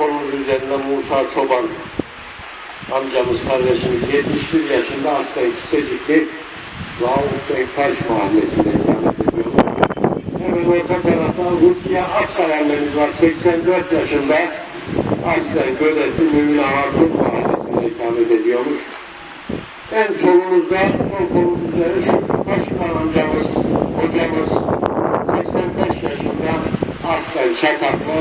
konumuz üzerinde Musa Çoban amcamız, kardeşimiz 71 yaşında hasta ikisecikli Rauf Bektaş mahallesinde ikamet ediyormuş. Hemen orta tarafta Rukiye Aksay annemiz var 84 yaşında aslen Gödetli Mümine Hatun mahallesinde ikamet ediyormuş. En solumuzda, sol kolumuz üzeri şu Taşkan amcamız, hocamız 85 yaşında aslen Çataklı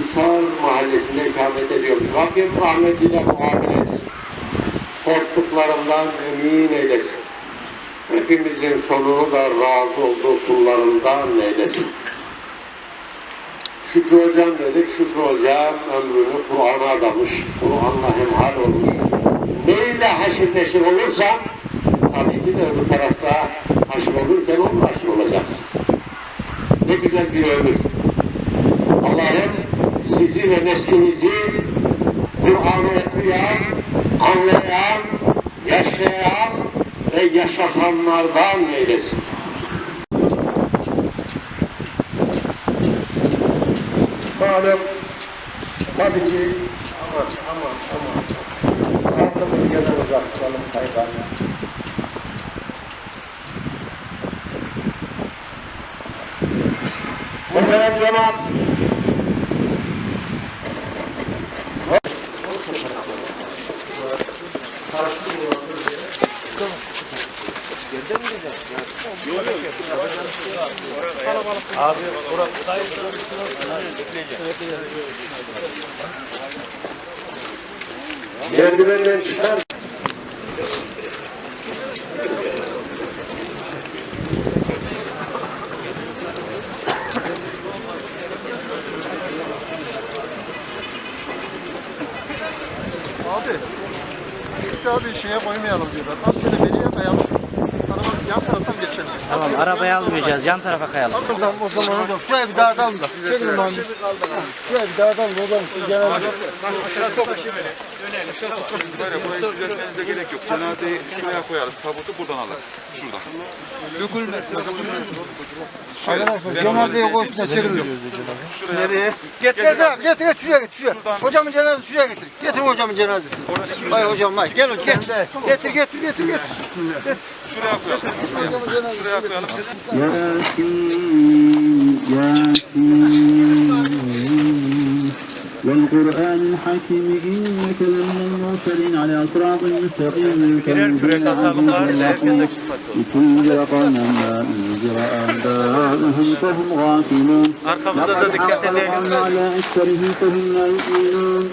İshar mahallesinde ikamet ediyormuş. Rabbim rahmetiyle muamele etsin. Korktuklarından emin eylesin. Hepimizin sonunu da razı olduğu kullarından eylesin. Şükrü Hocam dedik, Şükrü Hocam ömrünü Kur'an'a adamış, Kur'an'la hemhal olmuş. Neyle haşır neşir olursa, tabii ki de öbür tarafta haşır olurken onunla haşır olacağız. Ne güzel bir ömür. Ve neslinizi Kur'an'ı okuyan, anlayan, yaşayan ve yaşatanlardan eylesin. Malum tabii ki aman aman aman arkamızı gene uzak tutalım sayılarına. Muhterem cemaat Merdivenden çıkar. Abi, şu abi şeye koymayalım diyorlar. Al şöyle beni yapmayalım. Araba yan taraftan geçelim. Tamam arabayı almayacağız yan tarafa kayalım. O zaman o zaman hocam şuraya bir daha dalın da. Çekin lan. Şuraya bir daha dalın hocam. Genel Böyle burayı düzeltmenize gerek yok. Cenazeyi şuraya koyarız. Tabutu buradan alırız. Şuradan. Şöyle, Arkadaşlar cenazeyi koysun da. Şuraya. Nereye? Getir getir getir getir şuraya getir şuraya. Hocamın cenazesi şuraya getir. Getir hocamın cenazesini. Vay hocam vay gel hocam. Getir getir getir getir. Şuraya koyalım. Şuraya koyalım. Siz والقرآن الحكيم إنك لمن المرسلين على صراط مستقيم. لتنذر قوما ما أنذر آباؤهم فهم غافلون. لقد حق على أكثرهم فهم لا يؤمنون.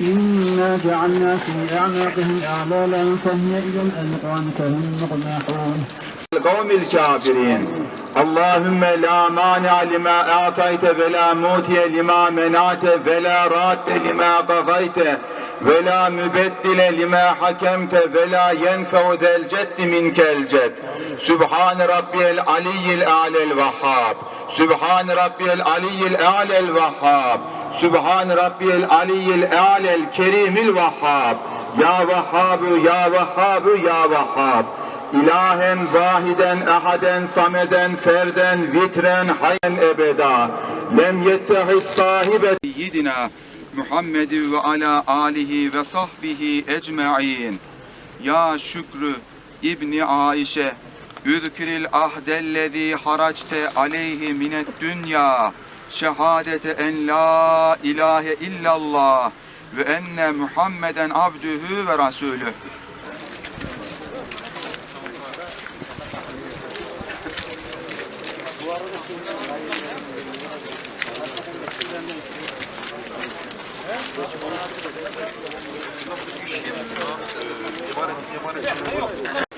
إنا جعلنا في أعناقهم أغلالا فهي إلى الأذقان فهم مقمحون القوم الكافرين. Allahümme la mania lima a'tayte ve la mutiye lima menate ve la radde lima gagayte ve la mübeddile lima hakemte ve la yenfeu zel ceddi minkel ced. Sübhane rabbiyel aliyyil a'lel vahhab. Sübhane rabbiyel aliyyil a'lel vahhab. Sübhane rabbiyel aliyyil a'lel kerimil vahhab. Ya Vahhabu, Ya Vahhabu, Ya Vahhab. İlahen vahiden ehaden sameden ferden vitren hayyen ebeda lem yettehiz sahibe Seyyidina Muhammed ve ala alihi ve sahbihi ecma'in. Ya Şükrü İbni Aişe Üzkiril ahdellezî haracte aleyhi minet dünya şehadete en la ilahe illallah ve enne Muhammeden abdühü ve rasulüh. İbaret, ibaret.